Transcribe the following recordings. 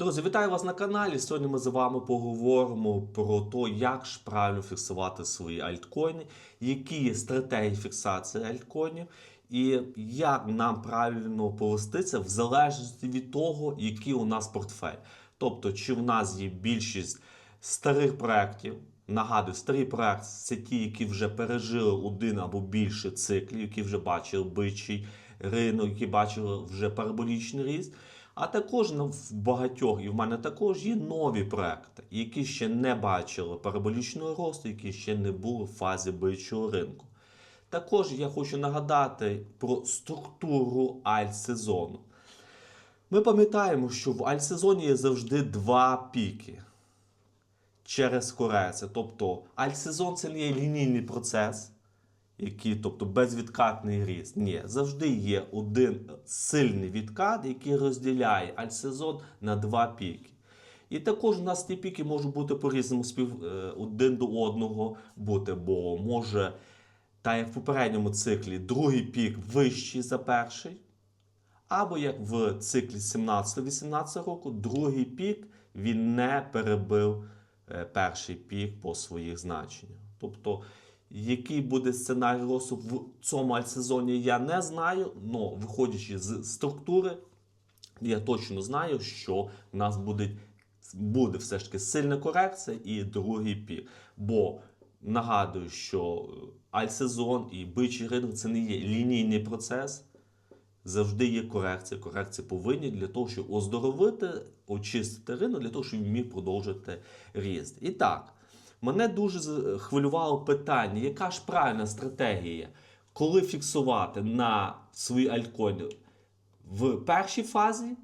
Друзі, вітаю вас на каналі. Сьогодні ми з вами поговоримо про те, як ж правильно фіксувати свої альткоїни, які є стратегії фіксації альткоїнів, і як нам правильно повестися в залежності від того, який у нас портфель. Тобто, чи в нас є більшість старих проєктів. Нагадую, старі проекти це ті, які вже пережили один або більше циклів, які вже бачили бичий ринок, які бачили вже параболічний ріст. А також в багатьох, і в мене також є нові проекти, які ще не бачили параболічного росту, які ще не були в фазі бичого ринку. Також я хочу нагадати про структуру альт-сезону. Ми пам'ятаємо, що в альт-сезоні є завжди два піки через корекцію. Тобто альт-сезон це не є лінійний процес, який, тобто безвідкатний ріст. Ні, завжди є один сильний відкат, який розділяє альт-сезон на два піки. І також у нас ті піки можуть бути по-різному спів е, один до одного бути, бо може, так як в попередньому циклі, другий пік вищий за перший. Або як в циклі 17-18 року, другий пік він не перебив е, перший пік по своїх значеннях. Тобто, який буде сценарій росту в цьому альтсезоні, я не знаю, але виходячи з структури, я точно знаю, що в нас буде, буде все ж таки сильна корекція і другий пік. Бо нагадую, що е, альтсезон і бичий ринок це не є лінійний процес завжди є корекція. Корекції повинні для того, щоб оздоровити, очистити ринок, для того, щоб він міг продовжити ріст. І так, мене дуже хвилювало питання, яка ж правильна стратегія, коли фіксувати на свої альткоїни в першій фазі,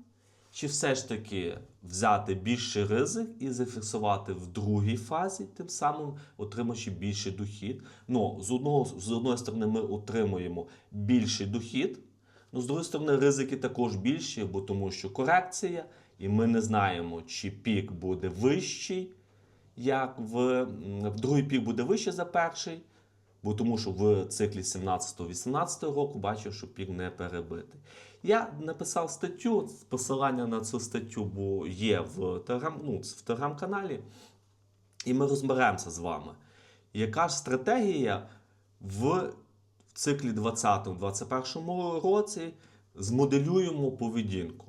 чи все ж таки взяти більший ризик і зафіксувати в другій фазі, тим самим отримавши більший дохід. Ну, з, одного, з одної сторони, ми отримуємо більший дохід, ну, з другої сторони, ризики також більші, бо тому що корекція, і ми не знаємо, чи пік буде вищий, як в, в другий пік буде вищий за перший. Бо тому що в циклі 17-18 року бачив, що пік не перебитий. Я написав статтю, посилання на цю статтю бо є ну, в телеграм-каналі, і ми розберемося з вами, яка ж стратегія в циклі 20-21 році змоделюємо поведінку.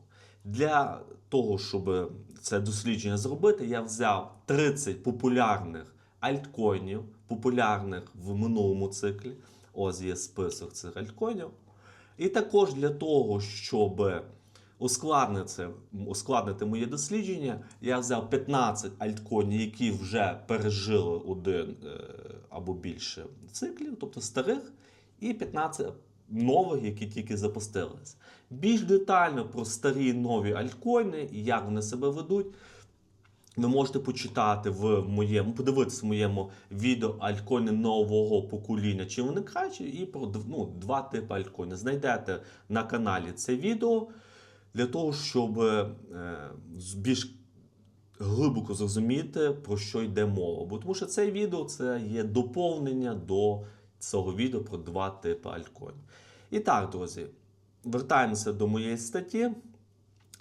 Для того, щоб це дослідження зробити, я взяв 30 популярних альткоїнів, популярних в минулому циклі. Ось є список цих альткоїнів. І також для того, щоб ускладнити, ускладнити моє дослідження, я взяв 15 альткоїнів, які вже пережили один е, або більше циклів, тобто старих, і 15 нових, які тільки запустились. Більш детально про старі нові альткоїни і як вони себе ведуть. Ви можете почитати в моєму, подивитися в моєму відео альткоїни нового покоління, чи вони кращі, і про ну, два типи альткоїнів. Знайдете на каналі це відео для того, щоб е, більш глибоко зрозуміти, про що йде мова. Бо тому що це відео це є доповнення до цього відео про два типи альткоїнів. І так, друзі, вертаємося до моєї статті.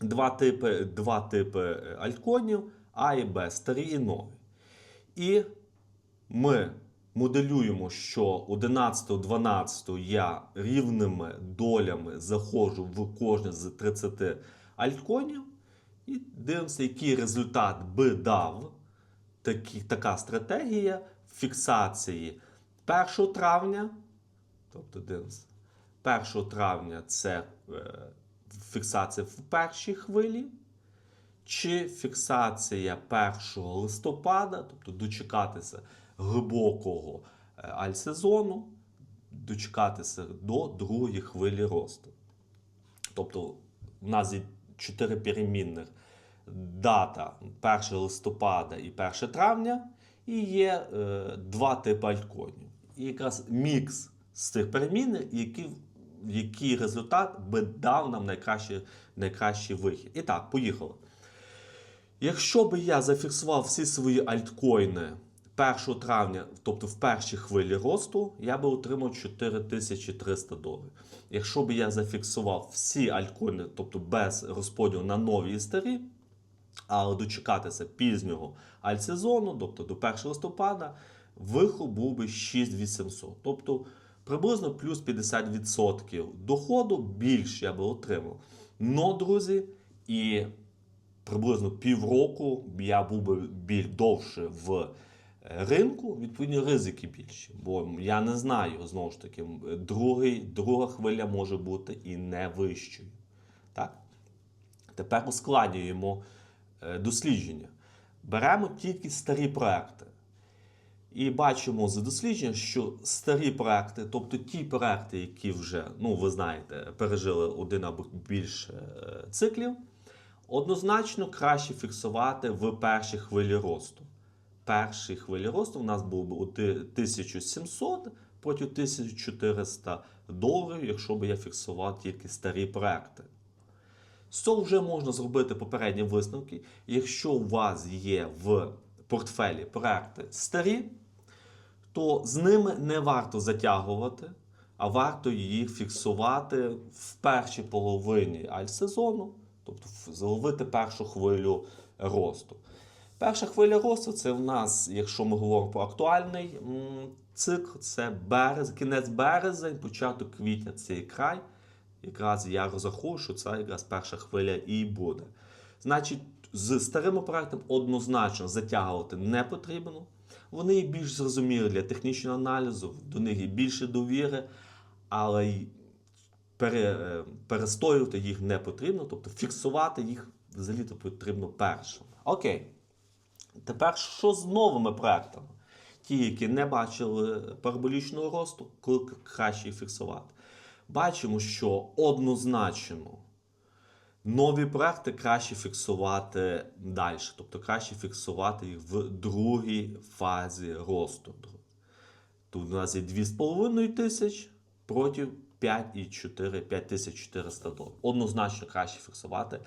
Два типи, два типи е, альткоїнів А і Б, старі і нові. І ми моделюємо, що 11-12 я рівними долями заходжу в кожне з 30 альткоїнів і дивимося, який результат би дав такі, така стратегія фіксації 1 травня. Тобто дивимося. 1 травня це е, фіксація в першій хвилі, чи фіксація 1 листопада, тобто дочекатися глибокого е, альтсезону, дочекатися до другої хвилі росту. Тобто в нас є чотири перемінних дата 1 листопада і 1 травня, і є е, два типи альткоїнів. Якраз мікс з цих перемінних, які, який результат би дав нам найкращий, найкращий вихід. І так, поїхали. Якщо би я зафіксував всі свої альткоїни 1 травня, тобто в першій хвилі росту, я би отримав 4300 доларів. Якщо б я зафіксував всі альткоїни, тобто без розподілу на нові і старі, але дочекатися пізнього альтсезону, тобто до 1 листопада, вихлоп був би 6800. Тобто приблизно плюс 50% доходу більше я би отримав. Но, друзі, і приблизно півроку я був би біль довше в е, ринку, відповідно, ризики більші. Бо я не знаю, знову ж таки, другий, друга хвиля може бути і не вищою. Так? Тепер ускладнюємо е, дослідження. Беремо тільки старі проекти. І бачимо з дослідження, що старі проекти, тобто ті проекти, які вже, ну ви знаєте, пережили один або більше е, циклів, однозначно краще фіксувати в першій хвилі росту. Першій хвилі росту у нас був би 1700 проти 1400 доларів, якщо б я фіксував тільки старі проекти. З цього вже можна зробити попередні висновки. Якщо у вас є в портфелі проекти старі, то з ними не варто затягувати, а варто їх фіксувати в першій половині альтсезону, тобто зловити першу хвилю росту. Перша хвиля росту це в нас, якщо ми говоримо про актуальний цикл, це берез, кінець березень, початок квітня це і край. Якраз я розраховую, що це якраз перша хвиля і буде. Значить, з старими проектами однозначно затягувати не потрібно. Вони більш зрозумілі для технічного аналізу, до них є більше довіри, але пере, е, перестоювати їх не потрібно, тобто фіксувати їх взагалі то потрібно першим. Окей. Тепер що з новими проектами? Ті, які не бачили параболічного росту, коли краще їх фіксувати. Бачимо, що однозначно нові проекти краще фіксувати далі. Тобто краще фіксувати їх в другій фазі росту. Тут у нас є 2,5 тисяч проти 5,4 5400 доларів. Однозначно краще фіксувати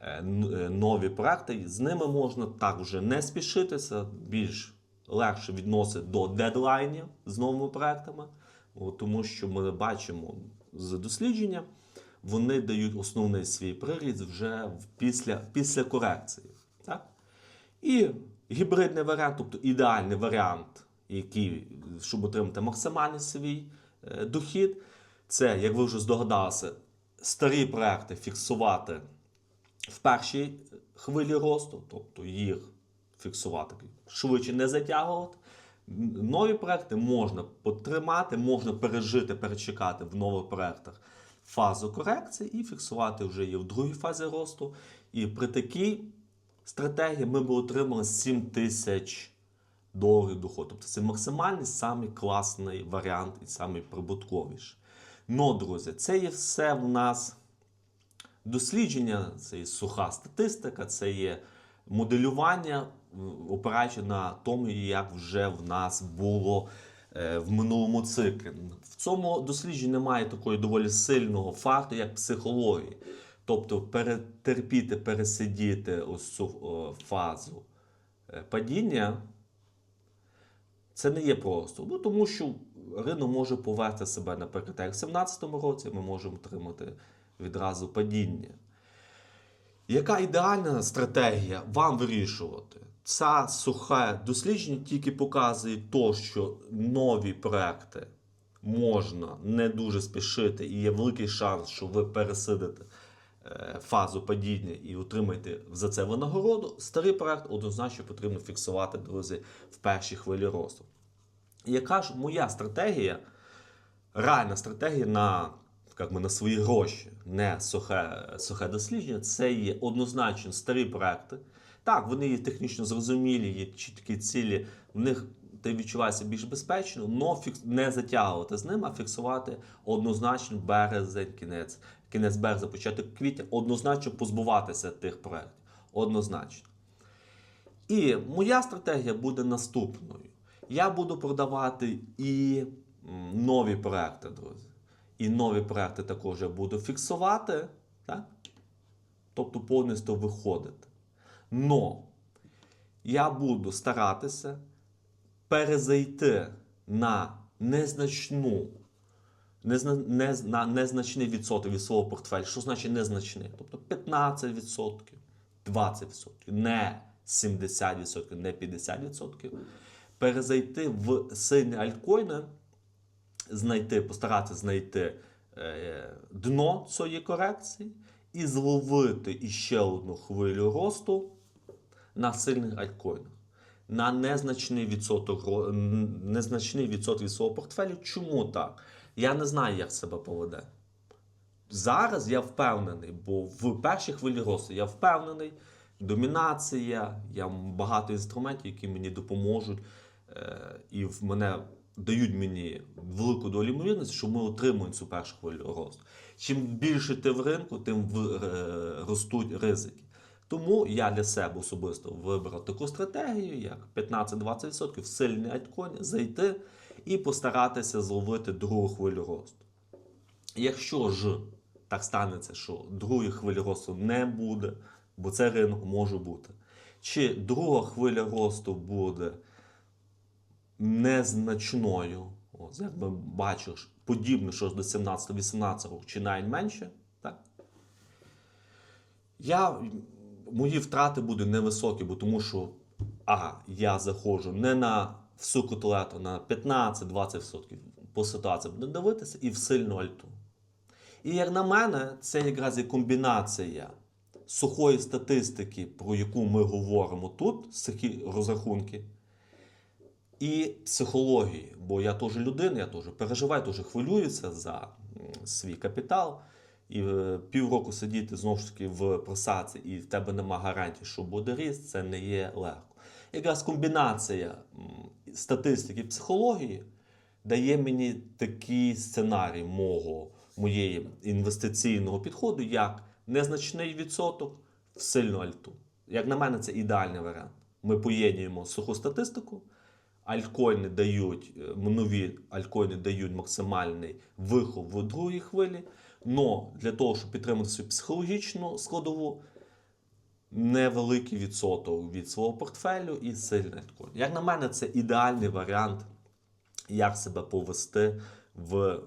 е, е, нові проекти. З ними можна так вже не спішитися, більш легше відносити до дедлайнів з новими проектами, тому що ми бачимо з дослідження, вони дають основний свій приріст вже після, після корекції. Так? І гібридний варіант, тобто ідеальний варіант, який, щоб отримати максимальний свій е, дохід, це, як ви вже здогадалися, старі проекти фіксувати в першій хвилі росту, тобто їх фіксувати швидше не затягувати. Нові проекти можна потримати, можна пережити, перечекати в нових проектах фазу корекції і фіксувати вже її в другій фазі росту. І при такій стратегії ми б отримали 7 тисяч доларів доходу. Тобто це максимальний самий класний варіант і самий прибутковіший. Ну, друзі, це є все в нас дослідження, це є суха статистика, це є моделювання, опираючи на тому, як вже в нас було в минулому циклі. В цьому дослідженні немає такої доволі сильного факту, як психології. Тобто перетерпіти, пересидіти ось цю фазу е, падіння, це не є просто. Ну, тому що ринок може повести себе, наприклад, як в 2017 році ми можемо отримати відразу падіння. Яка ідеальна стратегія вам вирішувати? Ця сухе дослідження тільки показує то, що нові проекти можна не дуже спішити, і є великий шанс, що ви пересидите е, фазу падіння і отримаєте за це винагороду. Старий проект однозначно потрібно фіксувати, друзі, в першій хвилі росту. Яка ж моя стратегія, реальна стратегія на, як ми, на свої гроші, не сухе, сухе дослідження, це є однозначно старі проекти. Так, вони є технічно зрозумілі, є чіткі цілі, в них ти відчуваєшся більш безпечно, але фікс... не затягувати з ним, а фіксувати однозначно березень, кінець, кінець березня, початок квітня, однозначно позбуватися тих проєктів. Однозначно. І моя стратегія буде наступною. Я буду продавати і нові проекти, друзі. І нові проекти також я буду фіксувати, так? тобто повністю виходити. Но я буду старатися перезайти на незначну, незна, нез, на незначний відсоток від свого портфелю. Що значить незначний? Тобто 15%, 20%, не 70%, не 50%. Перезайти в сильні альткоїни, знайти, постаратися знайти е, дно цієї корекції і зловити іще одну хвилю росту на сильних альткоїнах. На незначний відсоток незначний відсоток від свого портфелю. Чому так? Я не знаю, як себе поведе. Зараз я впевнений, бо в першій хвилі росту я впевнений, домінація, я багато інструментів, які мені допоможуть, е, і в мене дають мені велику долю ймовірності, що ми отримуємо цю першу хвилю росту. Чим більше ти в ринку, тим е, ростуть ризики. Тому я для себе особисто вибрав таку стратегію, як 15-20% в сильний альткоін, зайти і постаратися зловити другу хвилю росту. Якщо ж так станеться, що другої хвилі росту не буде, бо це ринок може бути, чи друга хвиля росту буде незначною, ось, як ми бачимо, подібно що до 17-18 року, чи навіть менше, так? Я, мої втрати будуть невисокі, бо тому що а, я заходжу не на всю котлету, на 15-20% по ситуації буду дивитися і в сильну альту. І як на мене, це якраз і комбінація сухої статистики, про яку ми говоримо тут, сухі розрахунки, і психології. Бо я теж людина, я теж переживаю, теж хвилююся за свій капітал. І е, півроку сидіти знову ж таки в просаці, і в тебе нема гарантії, що буде ріст, це не є легко. Якраз комбінація статистики і психології дає мені такий сценарій мого, моєї інвестиційного підходу, як незначний відсоток в сильну альту. Як на мене, це ідеальний варіант. Ми поєднуємо суху статистику, альткоїни дають, е, нові альткоїни дають максимальний вихов в другій хвилі. Но для того, щоб підтримати свою психологічну складову, невеликий відсоток від свого портфелю і сильний альткоін. Як на мене, це ідеальний варіант, як себе повести в. е,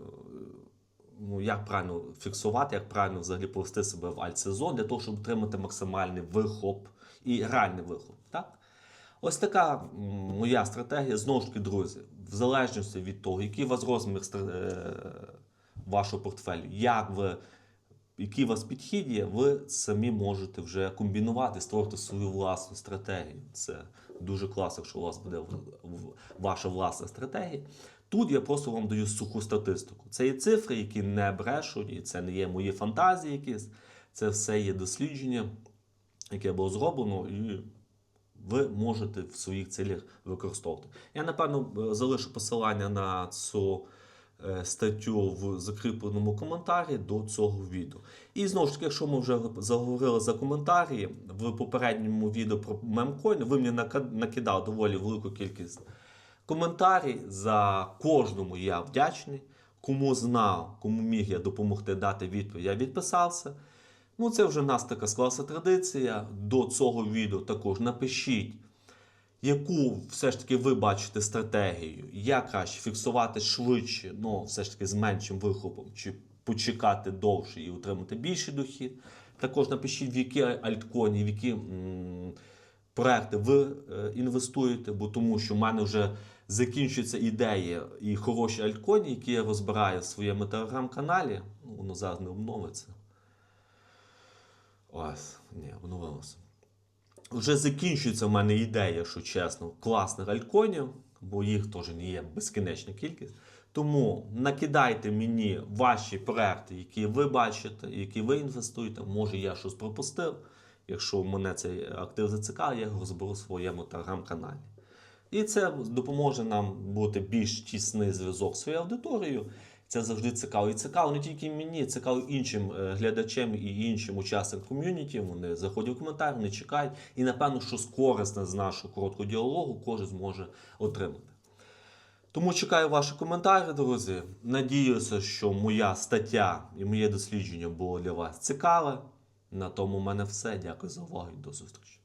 Ну, як правильно фіксувати, як правильно взагалі повести себе в альтсезон для того, щоб отримати максимальний вихоп і реальний вихоп. Так? Ось така моя стратегія. Знову ж таки, друзі, в залежності від того, який у вас розмір е, вашого портфелю, як ви, який у вас підхід є, ви самі можете вже комбінувати, створити свою власну стратегію. Це дуже класно, якщо у вас буде ваша власна стратегія. Тут я просто вам даю суху статистику. Це є цифри, які не брешуть, і це не є мої фантазії якісь. Це все є дослідження, яке було зроблено, і ви можете в своїх цілях використовувати. Я, напевно, е, залишу посилання на цю е, статтю в закріпленому коментарі до цього відео. І знову ж таки, якщо ми вже заговорили за коментарі, в попередньому відео про мемкоін ви мені накидали доволі велику кількість коментарів. За кожному я вдячний. Кому знав, кому міг я допомогти дати відповідь, я відписався. Ну, це вже нас така склалася традиція. До цього відео також напишіть, яку все ж таки ви бачите стратегію, як краще фіксувати швидше, ну все ж таки з меншим вихопом, чи почекати довше і отримати більший дохід. Також напишіть, в які альткоїни, в які проекти ви е, інвестуєте, бо тому що в мене вже закінчується ідея і хороші альткоїни, які я розбираю в своєму телеграм-каналі. Ну, воно зараз не обновиться. Ось, ні, обновилося. Вже закінчується в мене ідея, що чесно, класних альткоїнів, бо їх теж не є безкінечна кількість. Тому накидайте мені ваші проекти, які ви бачите, які ви інвестуєте. Може, я щось пропустив. Якщо мене цей актив зацікавить, я його розберу в своєму телеграм-каналі. І це допоможе нам бути більш тісний зв'язок з своєю аудиторією. Це завжди цікаво. І цікаво не тільки мені, цікаво іншим е, глядачам і іншим учасникам ком'юніті. Вони заходять в коментар, вони чекають. І напевно, щось корисне з нашого короткого діалогу кожен зможе отримати. Тому чекаю ваші коментарі, друзі. Надіюся, що моя стаття і моє дослідження було для вас цікаве. На тому в мене все. Дякую за увагу і до зустрічі.